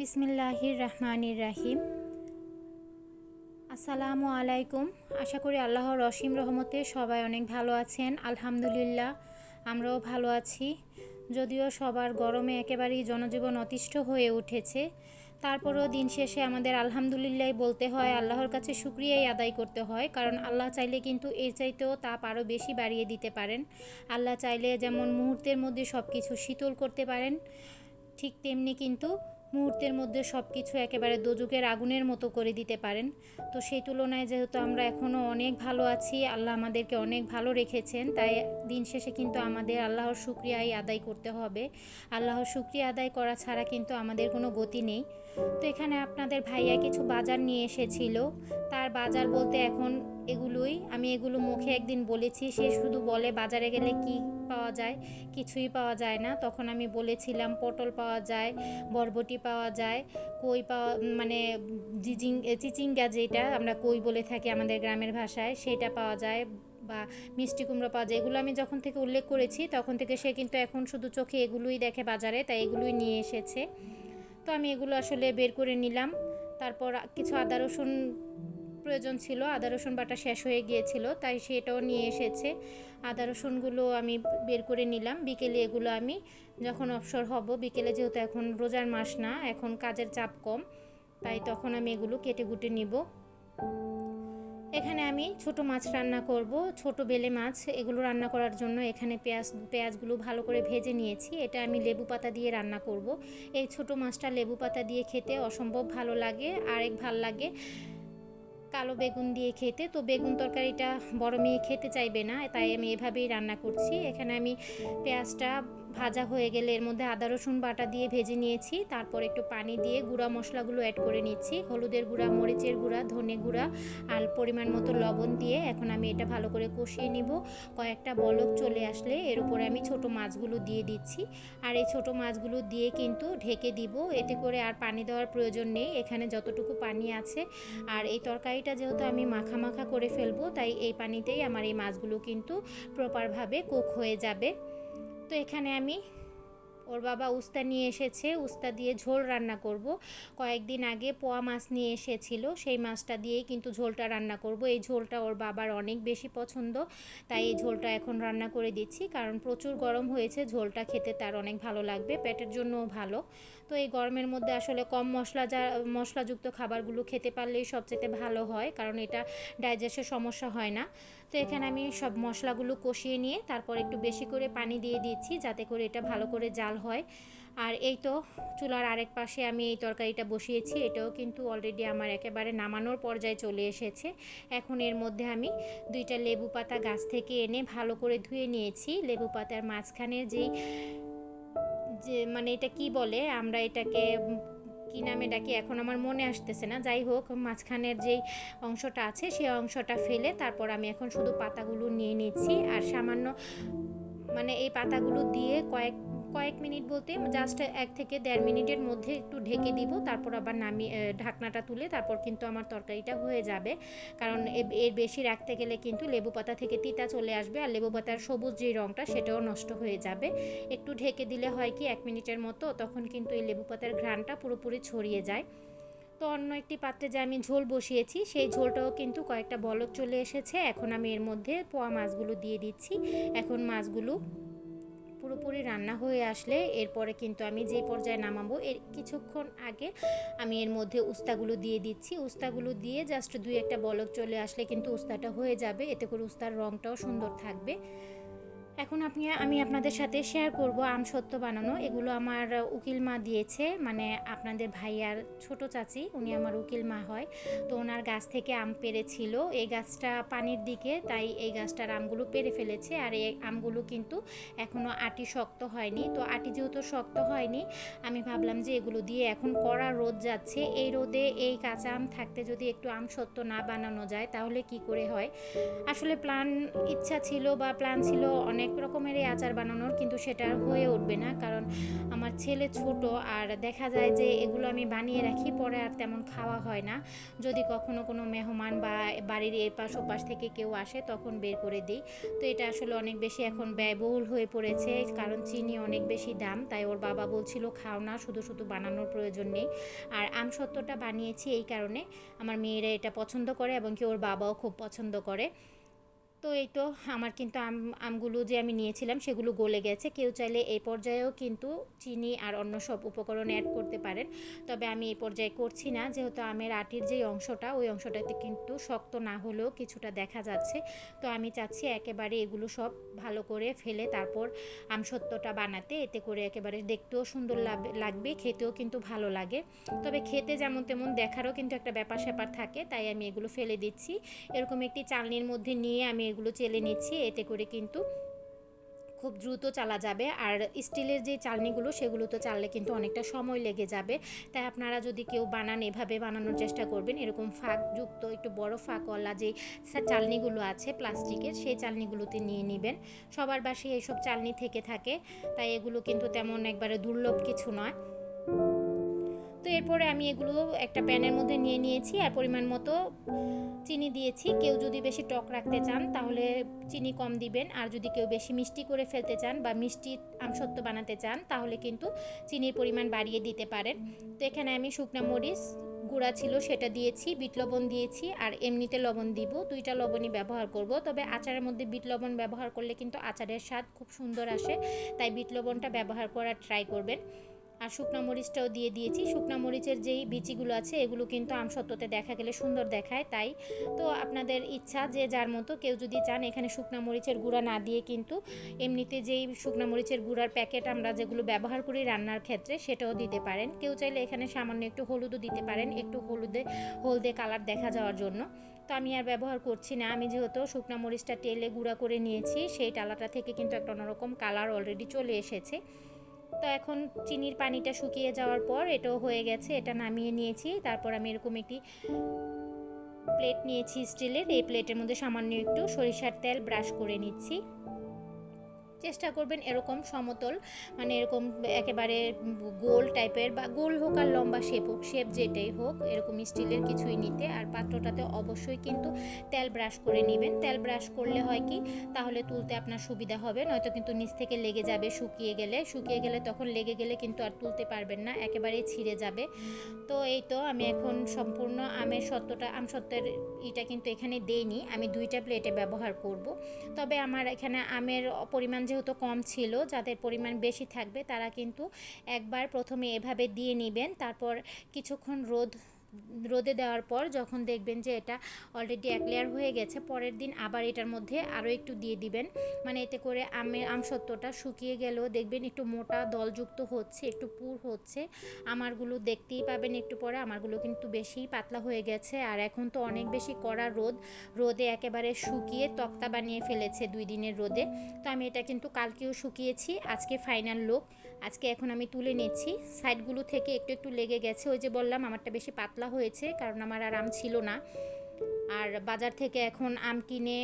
বিসমিল্লাহির রহমানির রাহিম আসসালামু আলাইকুম। আশা করি আল্লাহর রসিম রহমতে সবাই অনেক ভালো আছেন। আলহামদুলিল্লাহ, আমরাও ভালো আছি। যদিও সবার গরমে একেবারেই জনজীবন অতিষ্ঠ হয়ে উঠেছে, তারপরও দিন শেষে আমাদের আলহামদুলিল্লাহ বলতে হয়, আল্লাহর কাছে শুক্রিয়াই আদায় করতে হয়, কারণ আল্লাহ চাইলে কিন্তু এর চাইতেও তাপ আরও বেশি বাড়িয়ে দিতে পারেন। আল্লাহ চাইলে যেমন মুহূর্তের মধ্যে সব কিছু শীতল করতে পারেন, ঠিক তেমনি কিন্তু মুহূর্তের মধ্যে সব কিছু একেবারে দোজুকের আগুনের মতো করে দিতে পারেন। তো সেই তুলনায় যেহেতু আমরা এখনও অনেক ভালো আছি, আল্লাহ আমাদেরকে অনেক ভালো রেখেছেন, তাই দিন শেষে কিন্তু আমাদের আল্লাহর শুক্রিয়াই আদায় করতে হবে। আল্লাহর শুক্রিয়া আদায় করা ছাড়া কিন্তু আমাদের কোনো গতি নেই। তো এখানে আপনাদের ভাইয়া কিছু বাজার নিয়ে এসেছিল। তার বাজার বলতে এখন এগুলোই। আমি এগুলো মুখে একদিন বলেছি, সে শুধু বলে বাজারে গেলে কি পাওয়া যায়? কিছুই পাওয়া যায় না। তখন আমি বলেছিলাম, পটল পাওয়া যায়, বরবটি পাওয়া যায়, কই পাওয়া মানে জিজিং চিচিঙ্গা যেটা আমরা কই বলে থাকি আমাদের গ্রামের ভাষায়, সেটা পাওয়া যায় বা মিষ্টি কুমড়ো পাওয়া যায়। এগুলো আমি যখন থেকে উল্লেখ করেছি, তখন থেকে সে কিন্তু এখন শুধু চোখে এগুলোই দেখে বাজারে, তাই এগুলোই নিয়ে এসেছে। তো আমি এগুলো আসলে বের করে নিলাম। তারপর কিছু আদা রসুন প্রয়োজন ছিল, আদা, রসুন বাটা শেষ হয়ে গিয়েছিল, তাই সেটাও নিয়ে এসেছে। আদা, রসুনগুলো আমি বের করে নিলাম। বিকেলে এগুলো আমি যখন অবসর হব, বিকেলে যেহেতু এখন রোজার মাস না, এখন কাজের চাপ কম, তাই তখন আমি এগুলো কেটে কুটে নিব। এখানে আমি ছোট মাছ রান্না করব, ছোট বেলে মাছ। এগুলো রান্না করার জন্য এখানে পেঁয়াজ, পেঁয়াজগুলো ভালো করে ভেজে নিয়েছি। এটা আমি লেবু পাতা দিয়ে রান্না করব। এই ছোট মাছটা লেবু পাতা দিয়ে খেতে অসম্ভব ভালো লাগে, আরেক ভালো লাগে। কালো বেগুন দিয়ে খেতে। তো বেগুন তরকারিটা বড় মেয়ে খেতে চাইবে না, তাই আমি এভাবেই রান্না করছি। এখানে আমি পেঁয়াজটা ভাজা হয়ে গেলে এর মধ্যে আদা, রসুন বাটা দিয়ে ভেজে নিয়েছি। তারপর একটু পানি দিয়ে গুঁড়া মশলাগুলো অ্যাড করে নিচ্ছি। হলুদের গুঁড়া, মরিচের গুঁড়া, ধনে গুঁড়া আর পরিমাণ মতো লবণ দিয়ে এখন আমি এটা ভালো করে কষিয়ে নিব। কয়েকটা বলক চলে আসলে এর উপরে আমি ছোট মাছগুলো দিয়ে দিচ্ছি। আর এই ছোট মাছগুলো দিয়ে কিন্তু ঢেকে দিব। এতে করে আর পানি দেওয়ার প্রয়োজন নেই। এখানে যতটুকু পানি আছে। আর এই তরকারিটা যেহেতু আমি মাখা মাখা করে ফেলব, তাই এই পানিতেই আমার এই মাছগুলো কিন্তু প্রপারভাবে কুক হয়ে যাবে। তো এখানে আমি ওর বাবা উস্তা নিয়ে এসেছে, উস্তা দিয়ে ঝোল রান্না করব। কয়েকদিন আগে পোয়া মাছ নিয়ে এসেছিল, সেই মাছটা দিয়েই কিন্তু ঝোলটা রান্না করব। এই ঝোলটা ওর বাবার অনেক বেশি পছন্দ, তাই এই ঝোলটা এখন রান্না করে দিচ্ছি। কারণ প্রচুর গরম হয়েছে, ঝোলটা খেতে তার অনেক ভালো লাগবে, পেটের জন্যও ভালো। তো এই গরমের মধ্যে আসলে কম মশলা যা, মশলাযুক্ত খাবারগুলো খেতে পারলেই সবচেয়ে ভালো হয়, কারণ এটা ডাইজেস্টের সমস্যা হয় না। তো এখানে আমি সব মশলাগুলো কষিয়ে নিয়ে তারপর একটু বেশি করে পানি দিয়ে দিচ্ছি যাতে করে এটা ভালো করে জাল হয়। আর এই তো চুলার আরেক পাশে আমি এই তরকারিটা বসিয়েছি, এটাও কিন্তু অলরেডি আমার একেবারে নামানোর পর্যায়ে চলে এসেছে। এখন এর মধ্যে আমি দুইটা লেবু পাতা গাছ থেকে এনে ভালো করে ধুয়ে নিয়েছি। লেবু পাতার মাঝখানের যেই যে মানে এটা কি বলে, আমরা এটাকে কি নামে ডাকি, এখন আমার মনে আসতেছে না। যাই হোক, মাঝখানের যেই অংশটা আছে, সেই অংশটা ফেলে তারপর আমি এখন শুধু পাতাগুলো নিয়ে নিচ্ছি। আর সামান্য মানে এই পাতাগুলো দিয়ে কয়েক কয়েক মিনিট বলতে জাস্ট এক থেকে দেড় মিনিটের মধ্যে একটু ঢেকে দিব, তারপর আবার নামিয়ে ঢাকনাটা তুলে তারপর কিন্তু আমার তরকারিটা হয়ে যাবে। কারণ এর বেশি রাখতে গেলে কিন্তু লেবু পাতা থেকে তিতা চলে আসবে আর লেবু পাতার সবুজ যে রঙটা সেটাও নষ্ট হয়ে যাবে। একটু ঢেকে দিলে হয় কি এক মিনিটের মতো তখন কিন্তু এই লেবু পাতার ঘ্রাণটা পুরোপুরি ছড়িয়ে যায়। তো অন্য একটি পাত্রে যে আমি ঝোল বসিয়েছি, সেই ঝোলটাও কিন্তু কয়েকটা বলক চলে এসেছে। এখন আমি এর মধ্যে পোয়া মাছগুলো দিয়ে দিচ্ছি। এখন মাছগুলো পুরোপুরি রান্না হয়ে আসলে এরপরে কিন্তু আমি যে পর্যায়ে নামাবো, এর কিছুক্ষণ আগে আমি এর মধ্যে উস্তাগুলো দিয়ে দিচ্ছি। উস্তাগুলো দিয়ে জাস্ট দুই একটা বলক চলে আসলে কিন্তু উস্তাটা হয়ে যাবে। এতে করে উস্তার রঙটাও সুন্দর থাকবে। এখন আপনি, আমি আপনাদের সাথে শেয়ার করব আম সত্য বানানো। এগুলো আমার উকিল মা দিয়েছে মানে আপনাদের ভাইয়ার ছোট চাচি, উনি আমার উকিল মা হয়। তো ওনার গাছ থেকে আম পেরেছিল। এই গাছটা পানির দিকে, তাই এই গাছটার আমগুলো পেরে ফেলেছে। আর এই আমগুলো কিন্তু এখনও আটি শক্ত হয়নি। তো আটি যেহেতু শক্ত হয়নি, আমি ভাবলাম যে এগুলো দিয়ে এখন কড়া রোদ যাচ্ছে। এই রোদে এই কাঁচা আম থাকতে যদি একটু আম সত্য না বানানো যায়, তাহলে কি করে হয়? আসলে প্ল্যান ইচ্ছা ছিল বা প্ল্যান ছিল অনেক অনেক রকমেরই আচার বানানোর, কিন্তু সেটা হয়ে উঠবে না। কারণ আমার ছেলে ছোট আর দেখা যায় যে এগুলো আমি বানিয়ে রাখি, পরে আর তেমন খাওয়া হয় না। যদি কখনো কোনো মেহমান বা বাড়ির এপাশ ওপাশ থেকে কেউ আসে, তখন বের করে দিই। তো এটা আসলে অনেক বেশি এখন ব্যয়বহুল হয়ে পড়েছে, কারণ চিনি অনেক বেশি দাম, তাই ওর বাবা বলছিল, খাও না, শুধু শুধু বানানোর প্রয়োজন নেই। আর আম সত্যটা বানিয়েছি এই কারণে। আমার মেয়েরা এটা পছন্দ করে এবং কি ওর বাবাও খুব পছন্দ করে। তো এই তো আমার কিন্তু আম, আমগুলো যে আমি নিয়েছিলাম সেগুলো গলে গেছে। কেউ চাইলে এই পর্যায়েও কিন্তু চিনি আর অন্য সব উপকরণ অ্যাড করতে পারেন। তবে আমি এই পর্যায়ে করছি না, যেহেতু আমের আটির যে অংশটা, ওই অংশটাতে কিন্তু শক্ত না হলেও কিছুটা দেখা যাচ্ছে। তো আমি চাচ্ছি একেবারে এগুলো সব ভালো করে ফেলে তারপর আমসত্ত্বটা বানাতে, এতে করে একেবারে দেখতেও সুন্দর লাগ- লাগবে, খেতেও কিন্তু ভালো লাগে। তবে খেতে যেমন তেমন দেখারও কিন্তু একটা ব্যাপার স্যাপার থাকে, তাই আমি এগুলো ফেলে দিচ্ছি। এরকম একটি চালনির মধ্যে নিয়ে আমি এগুলো চেলে নিচ্ছি, এতে করে কিন্তু খুব দ্রুত চালা যাবে। আর স্টিলের যে চালনিগুলো, সেগুলো তো চাললে কিন্তু অনেকটা সময় লেগে যাবে। তাই আপনারা যদি কেউ বানান, এভাবে বানানোর চেষ্টা করবেন। এরকম ফাঁকযুক্ত একটু বড় ফাঁকওয়ালা যে চালনিগুলো আছে প্লাস্টিকের, সেই চালনিগুলোতে নিয়ে নেবেন। সবার বাসায় এইসব চালনি থেকে থাকে। তাই এগুলো কিন্তু তেমন একবারে দুর্লভ কিছু নয়। এরপরে আমি এগুলো একটা প্যানের মধ্যে নিয়ে নিয়েছি, আর পরিমাণ মতো চিনি দিয়েছি। কেউ যদি বেশি টক রাখতে চান, তাহলে চিনি কম দিবেন। আর যদি কেউ বেশি মিষ্টি করে ফেলতে চান বা মিষ্টি আমসত্ব বানাতে চান, তাহলে কিন্তু চিনির পরিমাণ বাড়িয়ে দিতে পারেন। তো এখানে আমি শুকনো মরিচ গুঁড়া ছিল, সেটা দিয়েছি, বিট লবণ দিয়েছি, আর এমনিতে লবণ দিব। দুইটা লবণই ব্যবহার করব। তবে আচারের মধ্যে বিট লবণ ব্যবহার করলে কিন্তু আচারের স্বাদ খুব সুন্দর আসে, তাই বিট লবণটা ব্যবহার করার ট্রাই করবেন। আর শুকনো মরিচটাও দিয়ে দিয়েছি। শুকনো মরিচের যেই বিচিগুলো আছে, এগুলো কিন্তু আমসত্ত্বতে দেখা গেলে সুন্দর দেখায় তাই। তো আপনাদের ইচ্ছা যে যার মতো কেউ যদি চান এখানে শুকনো মরিচের গুঁড়া না দিয়ে কিন্তু এমনিতে যেই শুকনো মরিচের গুঁড়ার প্যাকেট আমরা যেগুলো ব্যবহার করি রান্নার ক্ষেত্রে সেটাও দিতে পারেন। কেউ চাইলে এখানে সামান্য একটু হলুদও দিতে পারেন, একটু হলুদে, হলদে কালার দেখা যাওয়ার জন্য। তো আমি আর ব্যবহার করছি না। আমি যেহেতু শুকনো মরিচটা তেলে গুঁড়া করে নিয়েছি, সেই টালাটা থেকে কিন্তু একটা অন্যরকম কালার অলরেডি চলে এসেছে। তো এখন চিনির পানিটা শুকিয়ে যাওয়ার পর এটাও হয়ে গেছে, এটা নামিয়ে নিয়েছি। তারপর আমি এরকম একটি প্লেট নিয়েছি স্টিলের, এই প্লেটের মধ্যে সামান্য একটু সরিষার তেল ব্রাশ করে নিচ্ছি। চেষ্টা করবেন এরকম সমতল মানে এরকম একেবারে গোল টাইপের বা গোল হোক আর লম্বা শেপ হোক শেপ যেটাই হোক, এরকম স্টিলের কিছুই নিতে। আর পাত্রটাতে অবশ্যই কিন্তু তেল ব্রাশ করে নেবেন। তেল ব্রাশ করলে হয় কি, তাহলে তুলতে আপনার সুবিধা হবে, নয়তো কিন্তু নিচ থেকে লেগে যাবে, শুকিয়ে গেলে। শুকিয়ে গেলে তখন লেগে গেলে কিন্তু আর তুলতে পারবেন না, একেবারেই ছিঁড়ে যাবে। তো এই তো আমি এখন সম্পূর্ণ আমের সত্যটা, আম সত্যের ইটা কিন্তু এখানে দেইনি, আমি দুইটা প্লেটে ব্যবহার করব। তবে আমার এখানে আমের পরিমাণ যেহেতু কম ছিল, যাদের পরিমাণ বেশি থাকবে, তারা কিন্তু একবার প্রথমে এভাবে দিয়ে নেবেন। তারপর কিছুক্ষণ রোদ রোদে দেওয়ার পর যখন দেখবেন যে এটা অলরেডি এক লেয়ার হয়ে গেছে, পরের দিন আবার এটার মধ্যে আরও একটু দিয়ে দিবেন। মানে এতে করে আমের আমসত্ত্বটা শুকিয়ে গেলেও দেখবেন একটু মোটা দলযুক্ত হচ্ছে, একটু পুর হচ্ছে। আমারগুলো দেখতেই পাবেন একটু পরে, আমারগুলো কিন্তু বেশি পাতলা হয়ে গেছে। আর এখন তো অনেক বেশি কড়া রোদ, রোদে একেবারে শুকিয়ে তক্তা বানিয়ে ফেলেছে দুই দিনের রোদে। তো আমি এটা কিন্তু কালকেও শুকিয়েছি, আজকে ফাইনাল লুক আজকে এখন আমি তুলে নিচ্ছি। সাইডগুলো থেকে একটু একটু লেগে গেছে। ওই যে বললাম, আমারটা বেশি পাতলা হয়েছে, কারণ আমার আর আম ছিল না। আর বাজার থেকে এখন আম কিনে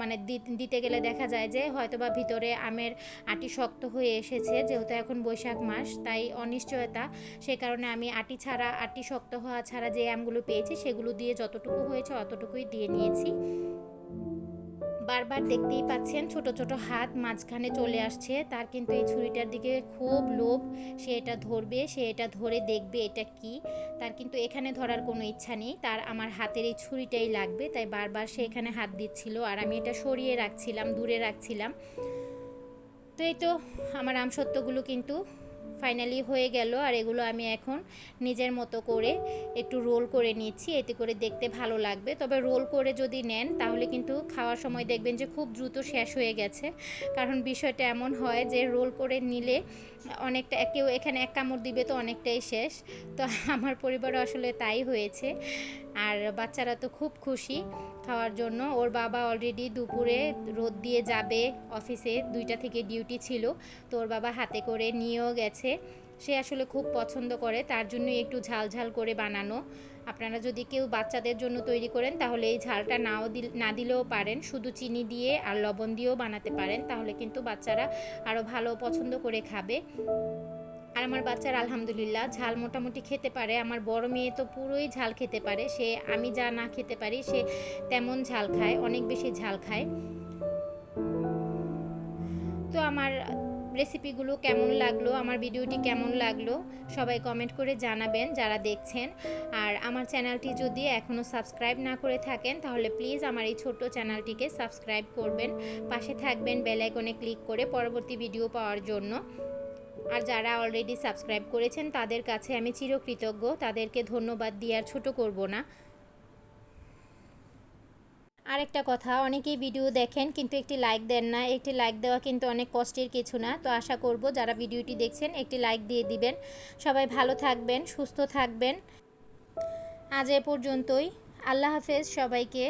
মানে দিতে গেলে দেখা যায় যে হয়তো বা ভিতরে আমের আটি শক্ত হয়ে এসেছে, যেহেতু এখন বৈশাখ মাস, তাই অনিশ্চয়তা। সে কারণে আমি আটি ছাড়া, আটি শক্ত হওয়া ছাড়া যে আমগুলো পেয়েছি, সেগুলো দিয়ে যতটুকু হয়েছে অতটুকুই দিয়ে নিয়েছি। বারবার দেখতেই পাচ্ছেন ছোট ছোট হাত মাঝখানে চলে আসছে। তার কিন্তু এই ছুরিটার দিকে খুব লোভ। সে এটা ধরবে, সে এটা ধরে দেখবে এটা কি। তার কিন্তু এখানে ধরার কোনো ইচ্ছা নেই। তার আমার হাতের এই ছুরিটাই লাগবে, তাই বারবার সে এখানে হাত দিচ্ছিল। আর আমি এটা সরিয়ে রাখছিলাম, দূরে রাখছিলাম। তো এই তো আমার আমসত্ত্বগুলো কিন্তু ফাইনালি হয়ে গেল আর এগুলো আমি এখন নিজের মতো করে একটু রোল করে নিচ্ছি। এতে করে দেখতে ভালো লাগবে। তবে রোল করে যদি নেন, তাহলে কিন্তু খাওয়ার সময় দেখবেন যে খুব দ্রুত শেষ হয়ে গেছে। কারণ বিষয়টা এমন হয় যে রোল করে নিলে অনেকটা কেউ এখানে এক কামড় দিবে তো অনেকটাই শেষ। তো আমার পরিবারে আসলে তাই হয়েছে। আর বাচ্চারা তো খুব খুশি। খাওয়ার জন্য। ওর বাবা অলরেডি দুপুরে রোদ দিয়ে যাবে অফিসে দুইটা থেকে ডিউটি ছিল। তো ওর বাবা হাতে করে নিয়েও গেছে। সে আসলে খুব পছন্দ করে, তার জন্যই একটু ঝাল ঝাল করে বানানো। আপনারা যদি কেউ বাচ্চাদের জন্য তৈরি করেন, তাহলে এই ঝালটা নাও না দিলেও পারেন। শুধু চিনি দিয়ে আর লবণ দিয়েও বানাতে পারেন, তাহলে কিন্তু বাচ্চারা আরও ভালো পছন্দ করে খাবে। আর আমার বাচ্চার আলহামদুলিল্লাহ ঝাল মোটামুটি খেতে পারে। আমার বড় মেয়ে তো পুরোই ঝাল খেতে পারে। সে আমি যা না খেতে পারি, সে তেমন ঝাল খায়, অনেক বেশি ঝাল খায়। তো আমার রেসিপিগুলো কেমন লাগল, আমার ভিডিওটি কেমন লাগল, সবাই কমেন্ট করে জানাবেন যারা দেখছেন। আর আমার চ্যানেলটি যদি এখনও সাবস্ক্রাইব না করে থাকেন, তাহলে প্লিজ আমার এই ছোট্ট চ্যানেলটিকে সাবস্ক্রাইব করবেন। পাশে থাকবেন বেল আইকনে ক্লিক করে পরবর্তী ভিডিও পাওয়ার জন্য। আর যারা অলরেডি সাবস্ক্রাইব করেছেন, তাদের কাছে আমি চিরকৃতজ্ঞ। তাদেরকে ধন্যবাদ দিয়ে আর ছোটো করব না। আরেকটা কথা, অনেকেই ভিডিও দেখেন কিন্তু একটি লাইক দেন না। একটি লাইক দেওয়া কিন্তু অনেক কষ্টের কিছু না। তো আশা করব যারা ভিডিওটি দেখছেন, একটি লাইক দিয়ে দিবেন। সবাই ভালো থাকবেন, সুস্থ থাকবেন। আজ এ পর্যন্তই। আল্লাহ হাফেজ সবাইকে।